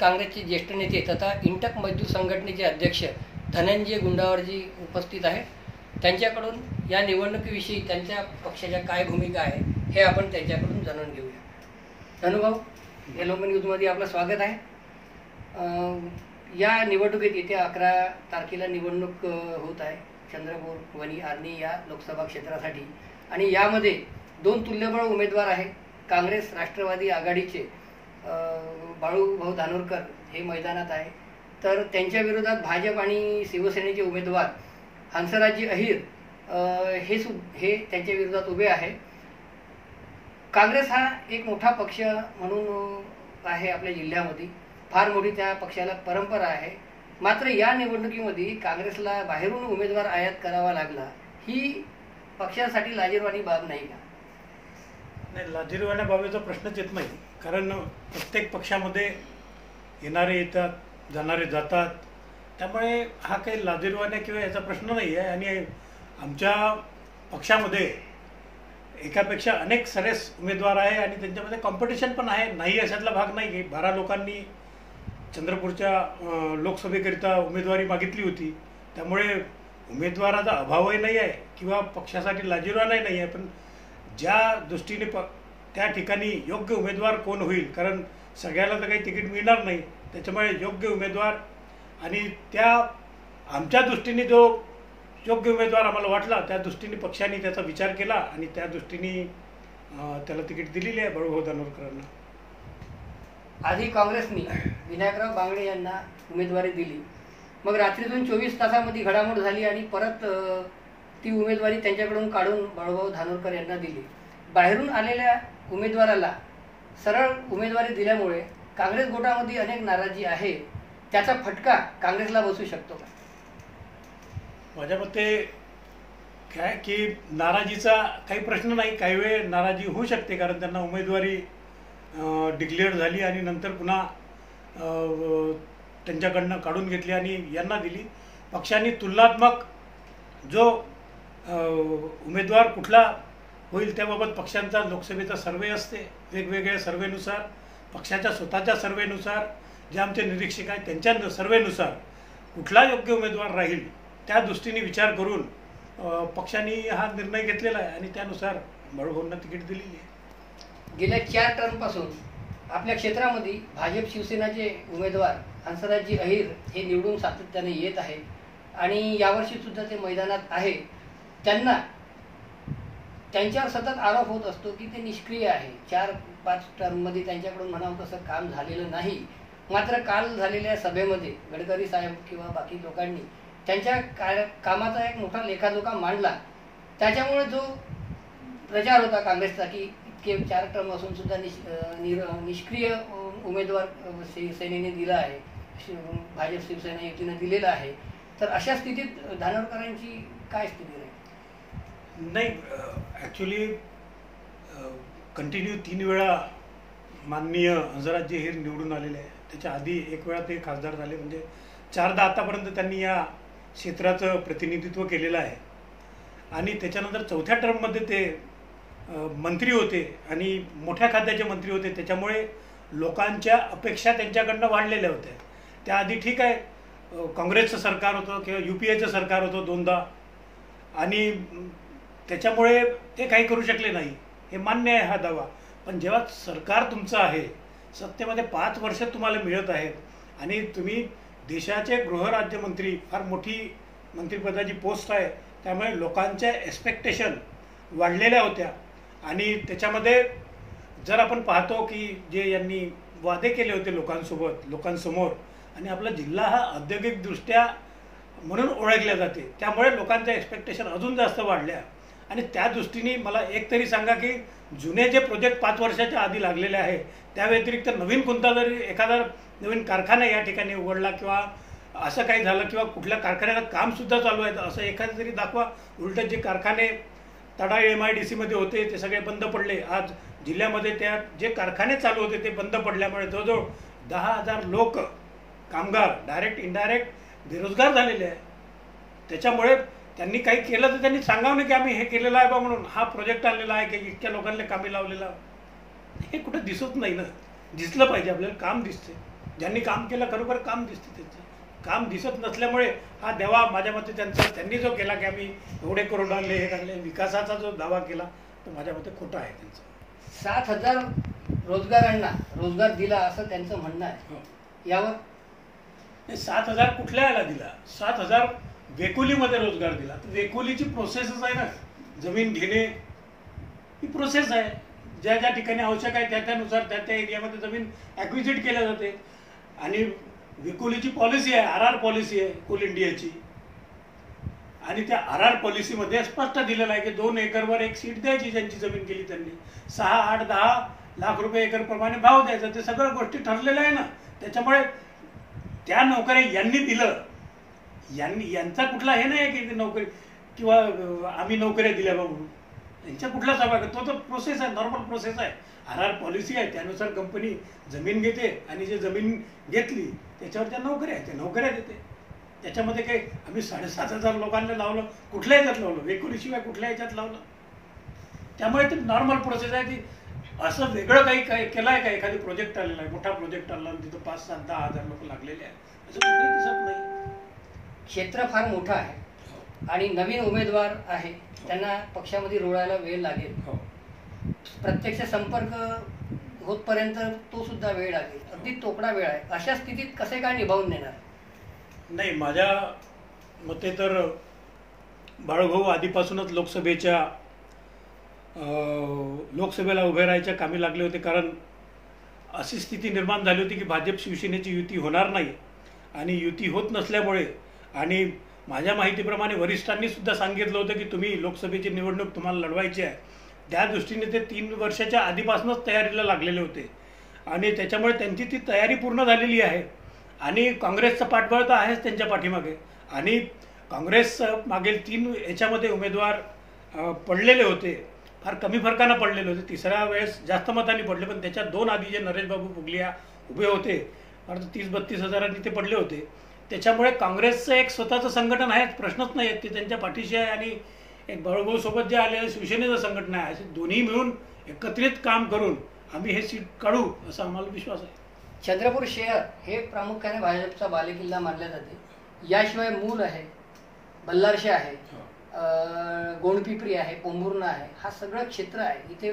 काँग्रेसचे ज्येष्ठ नेते तथा इंटक मजदूर संघटनेचे अध्यक्ष धनंजय गुंडावरजी उपस्थित आहेत. त्यांच्याकडून या निवडणुकीविषयी त्यांच्या पक्षाच्या काय भूमिका आहे हे आपण त्यांच्याकडून जाणून घेऊया. धनुभाऊ येलो न्यूजमध्ये आपलं स्वागत आहे. या निवडणुकीत येत्या अकरा तारखेला निवडणूक होत आहे. चंद्रपूर वणी आर्णी या लोकसभा क्षेत्रासाठी. आणि यामध्ये दोन तुल्यबळ उमेदवार आहे काँग्रेस राष्ट्रवादी आघाडीचे बाळू भाऊ धानोरकर हे मैदानात आहे. तर त्यांच्या विरोधात भाजप आणि शिवसेनेचे उमेदवार हंसराजी अहिर हे सु हे त्यांच्या विरोधात उभे आहे. काँग्रेस हा एक मोठा पक्ष म्हणून आहे आपल्या जिल्ह्यामध्ये. फार मोठी त्या पक्षाला परंपरा आहे. मात्र या निवडणुकीमध्ये काँग्रेसला बाहेरून उमेदवार आयात करावा लागला ही पक्षासाठी लाजीरवाणी बाब नाही का? नाही लाजिरवाण्या बाबीचा प्रश्नच येत नाही. कारण प्रत्येक पक्षामध्ये येणारे येतात जाणारे जातात. त्यामुळे हा काही लाजिरवाण्या किंवा याचा प्रश्न नाही आहे. आणि आमच्या पक्षामध्ये एकापेक्षा अनेक सरेस उमेदवार आहे आणि त्यांच्यामध्ये कॉम्पिटिशन पण आहे. नाही अशातला भाग नाही की बारा लोकांनी चंद्रपूरच्या लोकसभेकरिता उमेदवारी मागितली होती. त्यामुळे उमेदवाराचा अभावही नाही आहे किंवा पक्षासाठी लाजीरवानाही नाही आहे. पण ज्या दृष्टीने प त्या ठिकाणी योग्य उमेदवार कोण होईल? कारण सगळ्याला तर काही तिकीट मिळणार नाही. त्याच्यामुळे योग्य उमेदवार आणि त्या आमच्या दृष्टीने जो योग्य उमेदवार आम्हाला वाटला त्या दृष्टीने पक्षाने त्याचा विचार केला आणि त्या दृष्टीने त्याला तिकीट दिलेली आहे बळूभाऊ दानोरकरांना. आधी काँग्रेसने विनायकराव बांगडे यांना उमेदवारी दिली. मग रात्रीतून चोवीस तासामध्ये घडामोड झाली आणि परत ती उमेदवारी त्यांच्याकडून काढून बाळूभाऊ धानोरकर यांना दिली. बाहेरून आलेल्या उमेदवाराला सरळ उमेदवारी दिल्यामुळे काँग्रेस गोटामध्ये अनेक नाराजी आहे त्याचा फटका काँग्रेसला बसू शकतो का? माझ्या मते काय की नाराजीचा काही प्रश्न नाही काही वेळ नाराजी होऊ शकते कारण त्यांना उमेदवारी डिक्लेअर झाली आणि नंतर पुन्हा त्यांच्याकडनं काढून घेतली आणि यांना दिली. पक्षांनी तुलनात्मक जो उमेदवार कुठला होईल त्याबाबत पक्षांचा लोकसभेचा सर्वे असते वेगवेगळ्या सर्वेनुसार पक्षाच्या स्वतःच्या सर्वेनुसार जे आमचे निरीक्षक आहेत त्यांच्या सर्वेनुसार कुठला योग्य उमेदवार राहील त्या दृष्टीने विचार करून पक्षांनी हा निर्णय घेतलेला आहे आणि त्यानुसार बळभाऊंना तिकीट दिलेली आहे. गेल्या चार टर्मपासून आपल्या क्षेत्रामध्ये भाजप शिवसेनाचे उमेदवार हंसराजजी अहिर हे निवडून सातत्याने येत आहे आणि यावर्षीसुद्धा ते मैदानात आहे. त्यांना त्यांच्यावर सतत आरोप होत असतो की ते निष्क्रिय आहे. चार पाच टर्ममध्ये त्यांच्याकडून म्हणावं तसं काम झालेलं नाही. मात्र काल झालेल्या सभेमध्ये गडकरी साहेब किंवा बाकी लोकांनी त्यांच्या कार्य कामाचा एक मोठा लेखाजोखा मांडला. त्याच्यामुळे जो प्रचार होता काँग्रेसचा की इतके चार टर्म असून सुद्धा निश निर निष्क्रिय उमेदवार शिवसेनेने दिला आहे. शिव भाजप शिवसेना युतीनं दिलेला आहे. तर अशा स्थितीत धानोरकरांची काय स्थिती नाही ॲक्च्युली कंटिन्यू तीन वेळा माननीय हंसराजजी हे निवडून आलेले आहे. त्याच्या आधी एक वेळा ते खासदार झाले म्हणजे चारदा आतापर्यंत त्यांनी या क्षेत्राचं प्रतिनिधित्व केलेलं आहे. आणि त्याच्यानंतर चौथ्या टर्ममध्ये ते मंत्री होते आणि मोठ्या खात्याचे मंत्री होते. त्याच्यामुळे लोकांच्या अपेक्षा त्यांच्याकडनं वाढलेल्या होत्या. त्याआधी ठीक आहे काँग्रेसचं सरकार होतं किंवा यू पी एचं सरकार होतं दोनदा. आणि त्याच्यामुळे ते काही करू शकले नाही. हे मान्य आहे हा दावा. पण जेव्हा सरकार तुमचं आहे सत्तेमध्ये पाच वर्ष तुम्हाला मिळत आहेत आणि तुम्ही देशाचे गृहराज्यमंत्री फार मोठी मंत्रिपदाची पोस्ट आहे त्यामुळे लोकांच्या एक्सपेक्टेशन वाढलेल्या होत्या. आणि त्याच्यामध्ये जर आपण पाहतो की जे यांनी वादे केले होते लोकांसोबत लोकांसमोर आणि आपला जिल्हा हा औद्योगिकदृष्ट्या म्हणून ओळखल्या जाते त्यामुळे लोकांच्या एक्सपेक्टेशन अजून जास्त वाढल्या. आणि त्या दृष्टीने मला एक तरी सांगा की जुने जे प्रोजेक्ट पाच वर्षाच्या आधी लागलेले आहे त्या व्यतिरिक्त नवीन कोणता जरी एखादा नवीन कारखाना या ठिकाणी उघडला किंवा असं काही झालं किंवा कुठल्या कारखान्याचं कामसुद्धा चालू आहे तर असं एखादं तरी दाखवा. उलट जे कारखाने तडा एम आय डी सीमध्ये होते ते सगळे बंद पडले. आज जिल्ह्यामध्ये त्या जे कारखाने चालू होते ते बंद पडल्यामुळे जवळजवळ दहा हजार लोक कामगार डायरेक्ट इनडायरेक्ट बेरोजगार झालेले आहे. त्याच्यामुळे त्यांनी काही केलं तर त्यांनी सांगावं नाही की आम्ही हे केलेलं आहे बा म्हणून. हा प्रोजेक्ट आणलेला आहे की इतक्या लोकांना कामी लावलेला. हे कुठं दिसत नाही ना. दिसलं पाहिजे आपल्याला काम दिसते ज्यांनी काम केलं खरोखर काम दिसते त्याचं. काम दिसत नसल्यामुळे हा देवा माझ्या मते त्यांचा त्यांनी जो केला की आम्ही एवढे करोड आणले हे आणले विकासाचा जो दावा केला तो माझ्या मते खोटा आहे त्यांचा. सात हजार रोजगारांना रोजगार दिला असं त्यांचं म्हणणं आहे. हो. यावर? सात हजार कुठल्या याला दिला? सात हजार वेकोलीमध्ये रोजगार दिला. तर वेकोलीची प्रोसेसच आहे ना. जमीन घेणे ही प्रोसेस आहे. ज्या ज्या ठिकाणी आवश्यक आहे त्या त्यानुसार त्या त्या एरियामध्ये जमीन ॲक्विजिट केल्या जाते. आणि वेकोलीची पॉलिसी आहे आर आर पॉलिसी आहे कोल इंडियाची. आणि त्या आर आर पॉलिसीमध्ये स्पष्ट दिलेलं आहे की दोन एकरवर एक सीट द्यायची ज्यांची जमीन केली त्यांनी. सहा आठ दहा लाख रुपये एकरप्रमाणे भाव द्यायचा. ते सगळ्या गोष्टी ठरलेल्या आहे ना. त्याच्यामुळे त्या नोकऱ्या यांनी दिलं. यांनी यांचा कुठला हे नाही आहे की ते नोकरी किंवा आम्ही नोकऱ्या दिल्या बा म्हणून. यांचा कुठला सहभाग तो तर प्रोसेस आहे नॉर्मल प्रोसेस आहे. आर आर पॉलिसी आहे त्यानुसार कंपनी जमीन घेते आणि जे जमीन घेतली त्याच्यावर त्या नोकऱ्या आहेत त्या नोकऱ्या देते. त्याच्यामध्ये काही आम्ही साडेसात हजार लोकांना लावलं कुठल्या ह्याच्यात लावलं? एकोणीसशिवाय कुठल्या ह्याच्यात लावलं? त्यामुळे ते नॉर्मल प्रोसेस आहे ती असं वेगळं काही काय केलं आहे का? एखादी प्रोजेक्ट आलेला आहे मोठा प्रोजेक्ट आला आणि तिथं पाच सात दहा हजार लोक लागलेले आहेत. असं कुठेही दिसत नाही. क्षेत्र फार मोठं आहे. आणि नवीन उमेदवार आहे त्यांना पक्षामध्ये रुळायला वेळ लागेल. हो. प्रत्यक्ष संपर्क होतपर्यंत तो सुद्धा वेळ लागेल. अगदी तोकडा वेळ आहे. अशा स्थितीत कसे काय निभावून नेणार नाही माझ्या मते तर बाळूभाऊ आधीपासूनच लोकसभेच्या लोकसभेला उभे राहायच्या कामी लागले होते. कारण अशी स्थिती निर्माण झाली होती की भाजप शिवसेनेची युती होणार नाही. आणि युती होत नसल्यामुळे आणि माझ्या माहितीप्रमाणे वरिष्ठांनी सुद्धा सांगितलं होतं की तुम्ही लोकसभेची निवडणूक तुम्हाला लढवायची आहे. त्या दृष्टीने ते तीन वर्षाच्या आधीपासूनच तयारीला लागलेले होते. आणि त्याच्यामुळे त्यांची ती तयारी पूर्ण झालेली आहे. आणि काँग्रेसचं पाठबळ तर आहेच त्यांच्या पाठीमागे. आणि काँग्रेस मागील तीन याच्यामध्ये उमेदवार पडलेले होते. फार कमी फरकानं पडलेले होते. तिसऱ्या वेळेस जास्त मतांनी पडले पण त्याच्यात दोन आधी जे नरेश बाबू पुगलिया उभे होते फार तर तीस बत्तीस हजारांनी ते पडले होते. त्याच्यामुळे काँग्रेसचं एक स्वतःचं संघटन आहे प्रश्नच नाही आहेत ते त्यांच्या पाठीशी आहे आणि एक बाळूभाऊ सोबत जे आले शिवसेनेचं संघटना आहे असे दोन्ही मिळून एकत्रित काम करून आम्ही हे सीट काढू असा आम्हाला विश्वास आहे. चंद्रपूर शहर हे प्रामुख्याने भाजपचा बालेकिल्ला मानले जाते. याशिवाय मूल आहे बल्लारशे आहे अं, गोंडपिपरी आहे पोंभुर्णा आहे हा सगळं क्षेत्र आहे. इथे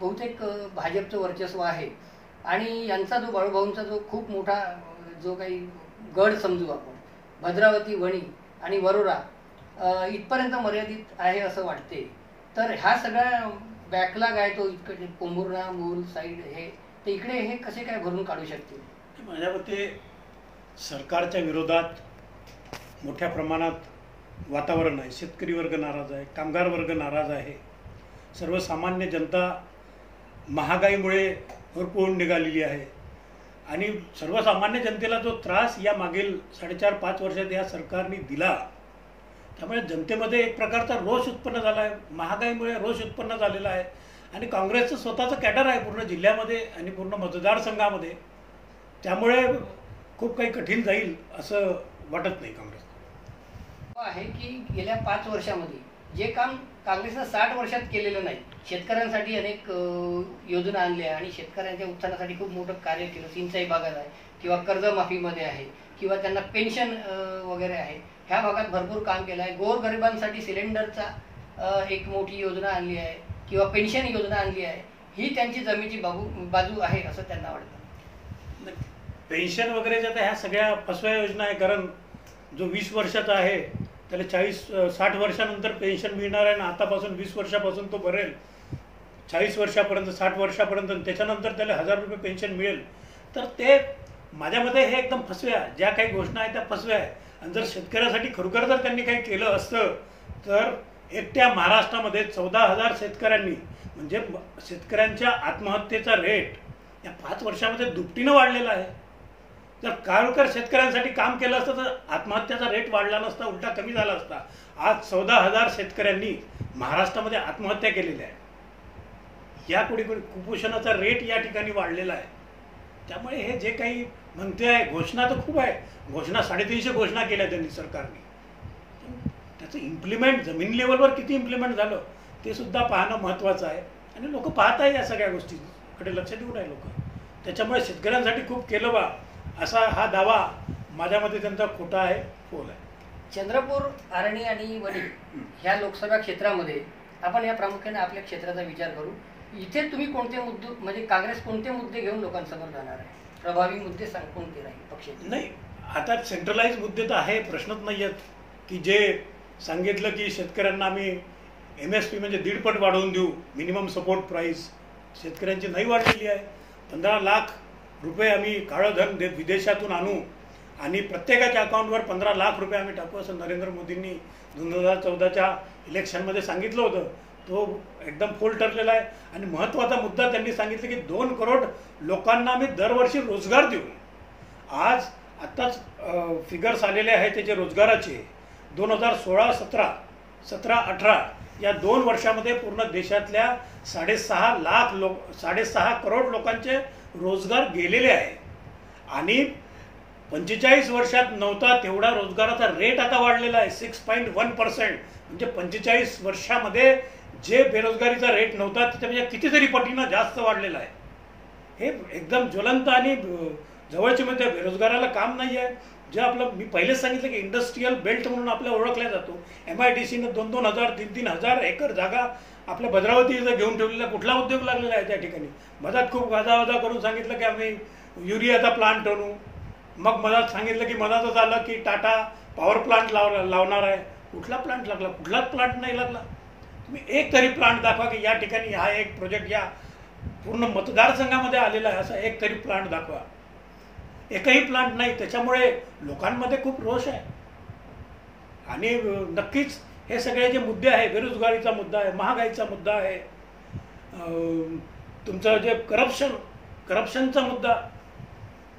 बहुतेक भाजपचं वर्चस्व आहे. आणि यांचा जो बाळूभाऊंचा जो खूप मोठा जो काही गड समजू आपण. भद्रावती वणी आणि वरोरा इथपर्यंत मर्यादित आहे असं वाटते. तर ह्या सगळ्या बॅकलाग आहे तो इकडे पोंभुर्णा मूल साईड हे. ते इकडे हे कसे काय भरून काढू शकतील माझ्या मते सरकारच्या विरोधात मोठ्या प्रमाणात वातावरण आहे. शेतकरी वर्ग नाराज आहे कामगार वर्ग नाराज आहे. सर्वसामान्य जनता महागाईमुळे भरपूर निघालेली आहे. आणि सर्वसामान्य जनतेला जो त्रास या मागील साडेचार पाच वर्षात या सरकारने दिला त्यामुळे जनतेमध्ये एक प्रकारचा रोष उत्पन्न झाला आहे. महागाईमुळे रोष उत्पन्न झालेला आहे. आणि काँग्रेसचं स्वतःचं कॅडर आहे पूर्ण जिल्ह्यामध्ये आणि पूर्ण मतदारसंघामध्ये. त्यामुळे खूप काही कठीण जाईल असं वाटत नाही काँग्रेस. आहे की गेल्या पाच वर्षामध्ये जे काम काँग्रेसनं साठ वर्षात केलेलं नाही शेतकऱ्यांसाठी अनेक योजना आणल्या आणि शेतकऱ्यांच्या उत्थानासाठी खूप मोठं कार्य केलं. सिंचाई भागात आहे किंवा कर्जमाफीमध्ये आहे किंवा त्यांना पेन्शन वगैरे आहे. ह्या भागात भरपूर काम केलं आहे. गोरगरिबांसाठी सिलेंडरचा एक मोठी योजना आणली आहे किंवा पेन्शन योजना आणली आहे. ही त्यांची जमीची बाबू बाजू आहे असं त्यांना वाटतं. पेन्शन वगैरेच्या तर ह्या सगळ्या फसव्या योजना आहे कारण जो वीस वर्षाचा आहे त्याला चाळीस साठ वर्षानंतर पेन्शन मिळणार आहे आणि आतापासून वीस वर्षापासून तो भरेल. चाळीस वर्षापर्यंत साठ वर्षापर्यंत आणि त्याच्यानंतर त्याला हजार रुपये पेन्शन मिळेल. तर ते माझ्या मते हे एकदम फसव्या ज्या काही घोषणा आहेत त्या फसव्या आहेत. आणि जर शेतकऱ्यासाठी खरोखर जर त्यांनी काही केलं असतं तर एकट्या महाराष्ट्रामध्ये चौदा हजार शेतकऱ्यांनी म्हणजे शेतकऱ्यांच्या आत्महत्येचा रेट या पाच वर्षामध्ये दुपटीनं वाढलेला आहे. जर काळकर शेतकऱ्यांसाठी काम केलं असतं तर आत्महत्याचा रेट वाढला नसता उलटा कमी झाला असता. आज चौदा हजार शेतकऱ्यांनी महाराष्ट्रामध्ये आत्महत्या केलेल्या आहे. या कुणी कुणी कुपोषणाचा रेट या ठिकाणी वाढलेला आहे. त्यामुळे हे जे काही म्हणते आहे घोषणा तर खूप आहे. घोषणा साडेतीनशे घोषणा केल्या त्यांनी सरकारने. त्याचं इम्प्लिमेंट जमीन लेवलवर किती इम्प्लिमेंट झालं ते सुद्धा पाहणं महत्त्वाचं आहे. आणि लोक पाहत आहे या सगळ्या गोष्टीकडे. लक्ष देऊन आहे लोक. त्याच्यामुळे शेतकऱ्यांसाठी खूप केलं बा. असा हा दावा माझ्या मते त्यांचा खोटा आहे फोल आहे. चंद्रपूर आर्णी आणि वणी ह्या लोकसभा क्षेत्रामध्ये आपण या प्रामुख्याने आपल्या क्षेत्राचा विचार करू. इथे तुम्ही कोणते मुद्दे म्हणजे काँग्रेस कोणते मुद्दे घेऊन लोकांसमोर जाणार आहे? प्रभावी मुद्दे सांग कोणते राहील पक्षाचे. नाही आता सेंट्रलाइज मुद्दे तर आहे प्रश्नच नाही आहेत. की जे सांगितलं की शेतकऱ्यांना आम्ही एम एस पी म्हणजे दीडपट वाढवून देऊ मिनिमम सपोर्ट प्राईस शेतकऱ्यांची नाही वाढलेली आहे. पंधरा लाख रुपये आम्ही काळं धन दे विदेशातून आणू आणि प्रत्येकाच्या अकाउंटवर पंधरा लाख रुपये आम्ही टाकू असं नरेंद्र मोदींनी दोन हजार चौदाच्या इलेक्शनमध्ये सांगितलं होतं. तो एकदम फोल ठरलेला आहे. आणि महत्त्वाचा मुद्दा त्यांनी सांगितलं की दोन करोड लोकांना आम्ही दरवर्षी रोजगार देऊ. आज आत्ताच फिगर्स आलेले आहेत त्याचे रोजगाराचे. दोन हजार सोळा सतरा सतरा अठरा या दोन वर्षामध्ये पूर्ण देशातल्या साडेसहा लाख लोक साडेसहा करोड लोकांचे रोजगार गेलेले आहे. आणि पंचेचाळीस वर्षात नव्हता तेवढा रोजगाराचा रेट आता वाढलेला आहे. सिक्स पॉईंट वन पर्सेंट म्हणजे पंचेचाळीस वर्षामध्ये जे बेरोजगारीचा रेट नव्हता त्याच्यापेक्षा कितीतरी पटीनं जास्त वाढलेला आहे. हे एकदम ज्वलंत आणि जवळचे म्हणजे बेरोजगाराला काम नाही आहे. जे आपलं मी पहिलेच सांगितलं की इंडस्ट्रीयल बेल्ट म्हणून आपल्या ओळखला जातो. एम आय डी सीनं दोन दोन हजार तीन तीन हजार एकर जागा आपल्या भद्रावती इथं घेऊन ठेवलेला कुठला उद्योग लागलेला आहे त्या ठिकाणी? मधात खूप गाजावाजा करून सांगितलं की आम्ही युरियाचा प्लांट आणू. मग मधात सांगितलं की मधातच आलं की टाटा पॉवर प्लांट लाव लावणार आहे. कुठला प्लांट लागला? कुठलाच प्लांट नाही लागला. तुम्ही एक तरी प्लांट दाखवा की या ठिकाणी हा एक प्रोजेक्ट या पूर्ण मतदारसंघामध्ये आलेला आहे. असा एक तरी प्लांट दाखवा. एकही प्लांट नाही. त्याच्यामुळे लोकांमध्ये खूप रोष आहे. आणि नक्कीच हे सगळे जे मुद्दे आहे बेरोजगारीचा मुद्दा आहे महागाईचा मुद्दा आहे तुमचं जे करप्शन करप्शनचा मुद्दा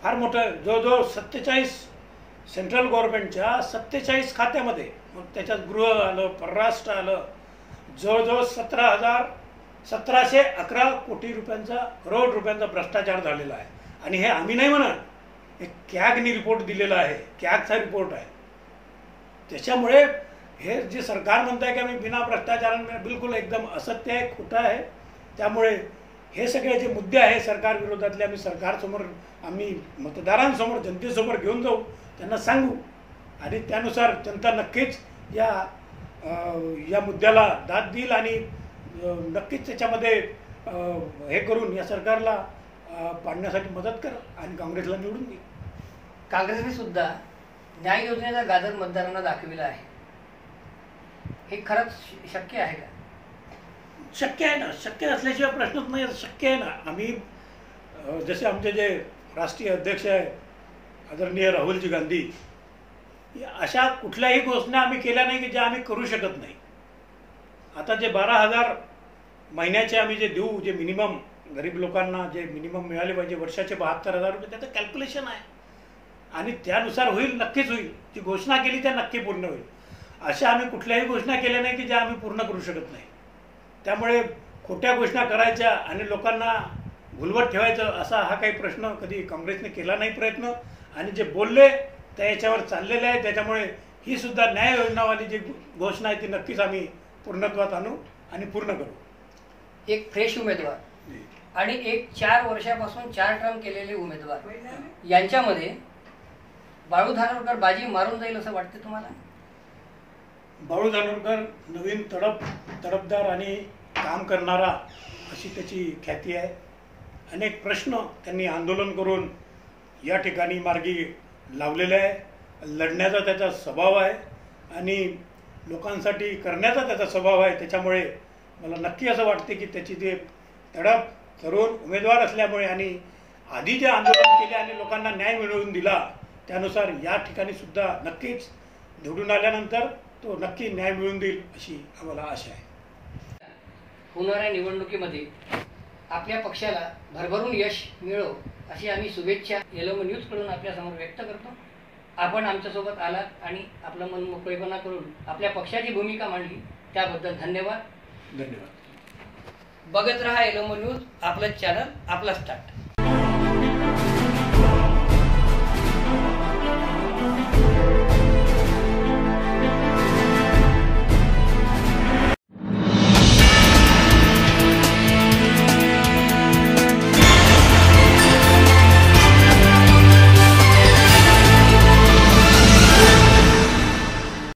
फार मोठा आहे. जवळजवळ सत्तेचाळीस सेंट्रल गव्हर्नमेंटच्या सत्तेचाळीस खात्यामध्ये मग त्याच्यात गृह आलं परराष्ट्र आलं जवळजवळ सतरा हजार सतराशे अकरा कोटी रुपयांचा करोड रुपयांचा भ्रष्टाचार झालेला आहे. आणि हे आम्ही नाही म्हणत हे कॅगनी रिपोर्ट दिलेला आहे कॅगचा रिपोर्ट आहे. त्याच्यामुळे हे जे सरकार म्हणत आहे की आम्ही बिना भ्रष्टाचारांना म्हणजे बिलकुल एकदम असत्य आहे खोटं आहे. त्यामुळे हे सगळे जे मुद्दे आहे सरकार विरोधातले आम्ही सरकारसमोर आम्ही मतदारांसमोर जनतेसमोर घेऊन जाऊ त्यांना सांगू. आणि त्यानुसार जनता नक्कीच या या मुद्द्याला दाद देईल आणि नक्कीच त्याच्यामध्ये हे करून या सरकारला पाडण्यासाठी मदत कर आणि काँग्रेसला निवडून देईल काँग्रेसने सुद्धा न्याय योजनेचा गाजर मतदारांना दाखविला आहे. हे खरंच श- शक्य आहे का? शक्य आहे ना. शक्य असल्याशिवाय प्रश्नच नाही. शक्य आहे ना. आम्ही जसे आमचे जे राष्ट्रीय अध्यक्ष आहे आदरणीय राहुलजी गांधी या अशा कुठल्याही घोषणा आम्ही केल्या नाही की ज्या आम्ही करू शकत नाही. आता जे बारा हजार महिन्याचे आम्ही जे देऊ जे मिनिमम गरीब लोकांना जे मिनिमम मिळाले पाहिजे वर्षाचे बहात्तर हजार रुपये त्याचं कॅल्क्युलेशन आहे. आणि त्यानुसार होईल नक्कीच होईल. जी घोषणा केली त्या नक्की पूर्ण होईल. अशा आम्ही कुठल्याही घोषणा केल्या नाही की ज्या आम्ही पूर्ण करू शकत नाही. त्यामुळे खोट्या घोषणा करायच्या आणि लोकांना भुलवत ठेवायचं असा हा काही प्रश्न कधी काँग्रेसने केला नाही प्रयत्न. आणि जे बोलले त्या याच्यावर चाललेले आहे. त्याच्यामुळे ही सुद्धा न्याय योजनावाली जी घोषणा आहे ती नक्कीच आम्ही पूर्णत्वात आणू आणि पूर्ण करू. एक फ्रेश उमेदवार आणि एक चार वर्षापासून चार टर्म केलेले उमेदवार. यांच्यामध्ये बाळू धानोरकर बाजी मारून जाईल असं वाटतं तुम्हाला? बाळू धानोरकर नवीन तडप तडपदार आणि काम करणारा अशी त्याची ख्याती आहे. अनेक प्रश्न त्यांनी आंदोलन करून या ठिकाणी मार्गी लावलेले आहे. लढण्याचा त्याचा स्वभाव आहे आणि लोकांसाठी करण्याचा त्याचा स्वभाव आहे. त्याच्यामुळे मला नक्की असं वाटते की त्याची ते तडप तरुण उमेदवार असल्यामुळे आणि आधी जे आंदोलन केले आणि लोकांना न्याय मिळवून दिला त्यानुसार या ठिकाणी सुद्धा नक्कीच निवडून आल्यानंतर तो नक्की न्याय मिळवून देईल अशी आम्हाला आशा आहे. होणाऱ्या निवडणुकीमध्ये आपल्या पक्षाला भरभरून यश मिळो अशी आम्ही शुभेच्छा येलो न्यूजकडून आपल्यासमोर व्यक्त करतो. आपण आमच्यासोबत आलात आणि आपलं मन मोकळेपणा करून आपल्या पक्षाची भूमिका मांडली त्याबद्दल धन्यवाद. धन्यवाद. बघत रहा एलोमो न्यूज आपलं चॅनल आपला स्टार्ट.